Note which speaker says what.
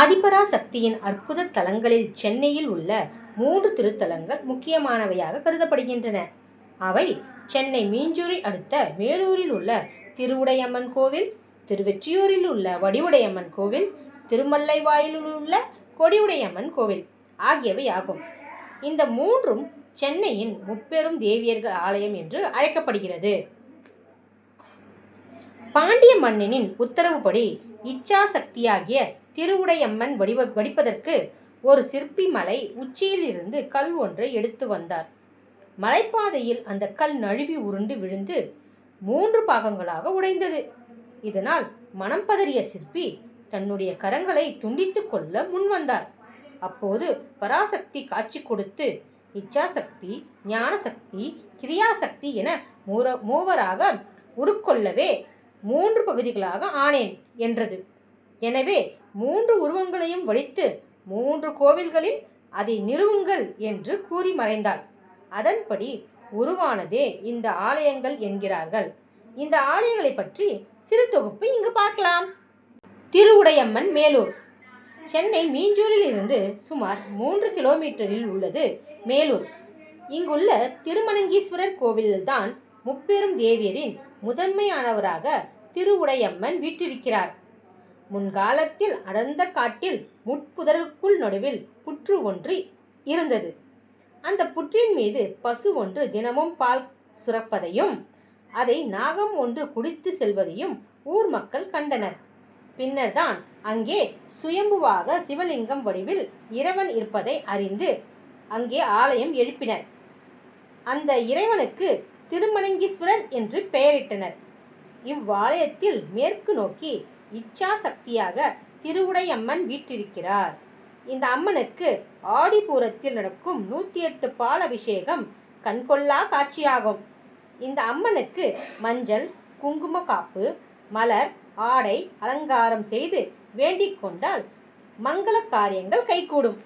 Speaker 1: ஆதிபராசக்தியின் அற்புத தலங்களில் சென்னையில் உள்ள மூன்று திருத்தலங்கள் முக்கியமானவையாக கருதப்படுகின்றன. அவை சென்னை மீஞ்சூரை அடுத்த மேலூரில் உள்ள திருவுடையம்மன் கோவில் திருவெற்றியூரில் உள்ள வடிவுடையம்மன் கோவில் திருமல்லைவாயிலில் உள்ள கொடிவுடையம்மன் கோவில் ஆகியவை ஆகும். இந்த மூன்றும் சென்னையின் முப்பெரும் தேவியர்கள் ஆலயம் என்று அழைக்கப்படுகிறது. பாண்டிய மன்னனின் உத்தரவுப்படி இச்சாசக்தியாகிய திருவுடையம்மன் வடிவ வடிப்பதற்கு ஒரு சிற்பி மலை உச்சியிலிருந்து கல் ஒன்றை எடுத்து வந்தார். மலைப்பாதையில் அந்த கல் நழுவி உருண்டு விழுந்து மூன்று பாகங்களாக உடைந்தது. இதனால் மனம் பதறிய சிற்பி தன்னுடைய கரங்களை துண்டித்து கொள்ள முன்வந்தார் அப்போது பராசக்தி காட்சி கொடுத்து இச்சாசக்தி ஞானசக்தி கிரியாசக்தி என மூர மூவராக உருக்கொள்ளவே மூன்று பகுதிகளாக ஆனேன் என்றது. எனவே மூன்று உருவங்களையும் வடித்து மூன்று கோவில்களில் அதை நிறுவுங்கள் என்று கூறி மறைந்தாள். அதன்படி உருவானதே இந்த ஆலயங்கள் என்கிறார்கள். இந்த ஆலயங்களை பற்றி சிறு தொகுப்பு இங்கு பார்க்கலாம். திருவுடையம்மன் மேலூர். சென்னை மீஞ்சூரில் இருந்து சுமார் மூன்று கிலோமீட்டரில் உள்ளது மேலூர். இங்குள்ள திருமணங்கீஸ்வரர் கோவிலில்தான் முப்பெரும் தேவியரின் முதன்மையானவராக திருவுடையம்மன் வீற்றிருக்கிறார். முன்காலத்தில் அடர்ந்த காட்டில் முட்புதருக்குள் நடுவில் புற்று ஒன்று இருந்தது. அந்த புற்றின் மீது பசு ஒன்று தினமும் பால் சுரப்பதையும் அதை நாகம் ஒன்று குடித்து செல்வதையும் ஊர் மக்கள் கண்டனர். பின்னர்தான் அங்கே சுயம்புவாக சிவலிங்கம் வடிவில் இறைவன் இருப்பதை அறிந்து அங்கே ஆலயம் எழுப்பினர். அந்த இறைவனுக்கு திருமணங்கீஸ்வரர் என்று பெயரிட்டனர். இவ்வாலயத்தில் மேற்கு நோக்கி இச்சா சக்தியாக திருவுடையம்மன் வீற்றிருக்கிறார். இந்த அம்மனுக்கு ஆடிப்பூரத்தில் நடக்கும் நூற்றி எட்டு பால் அபிஷேகம் கண்கொள்ளா காட்சியாகும். இந்த அம்மனுக்கு மஞ்சள் குங்கும காப்பு மலர் ஆடை அலங்காரம் செய்து வேண்டிக் கொண்டால் மங்கள காரியங்கள் கைகூடும்.